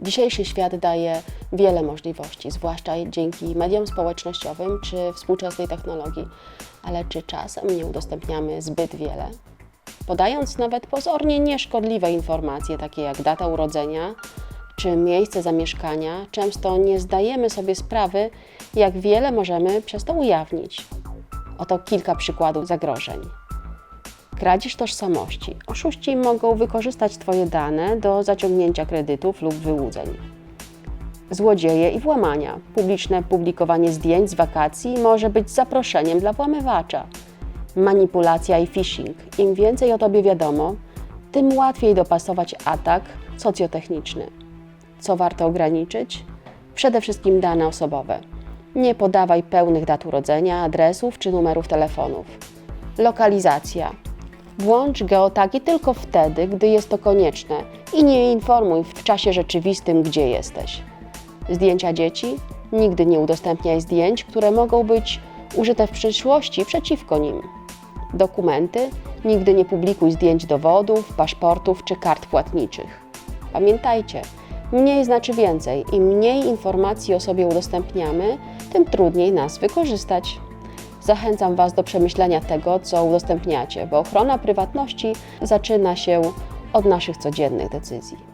Dzisiejszy świat daje wiele możliwości, zwłaszcza dzięki mediom społecznościowym czy współczesnej technologii. Ale czy czasem nie udostępniamy zbyt wiele? Podając nawet pozornie nieszkodliwe informacje, takie jak data urodzenia czy miejsce zamieszkania, często nie zdajemy sobie sprawy, jak wiele możemy przez to ujawnić. Oto kilka przykładów zagrożeń. Kradzież tożsamości. Oszuści mogą wykorzystać Twoje dane do zaciągnięcia kredytów lub wyłudzeń. Złodzieje i włamania. Publiczne publikowanie zdjęć z wakacji może być zaproszeniem dla włamywacza. Manipulacja i phishing. Im więcej o Tobie wiadomo, tym łatwiej dopasować atak socjotechniczny. Co warto ograniczyć? Przede wszystkim dane osobowe. Nie podawaj pełnych dat urodzenia, adresów czy numerów telefonów. Lokalizacja. Włącz geotagi tylko wtedy, gdy jest to konieczne i nie informuj w czasie rzeczywistym, gdzie jesteś. Zdjęcia dzieci. Nigdy nie udostępniaj zdjęć, które mogą być użyte w przyszłości przeciwko nim. Dokumenty. Nigdy nie publikuj zdjęć dowodów, paszportów czy kart płatniczych. Pamiętajcie, mniej znaczy więcej. Im mniej informacji o sobie udostępniamy, tym trudniej nas wykorzystać. Zachęcam Was do przemyślenia tego, co udostępniacie, bo ochrona prywatności zaczyna się od naszych codziennych decyzji.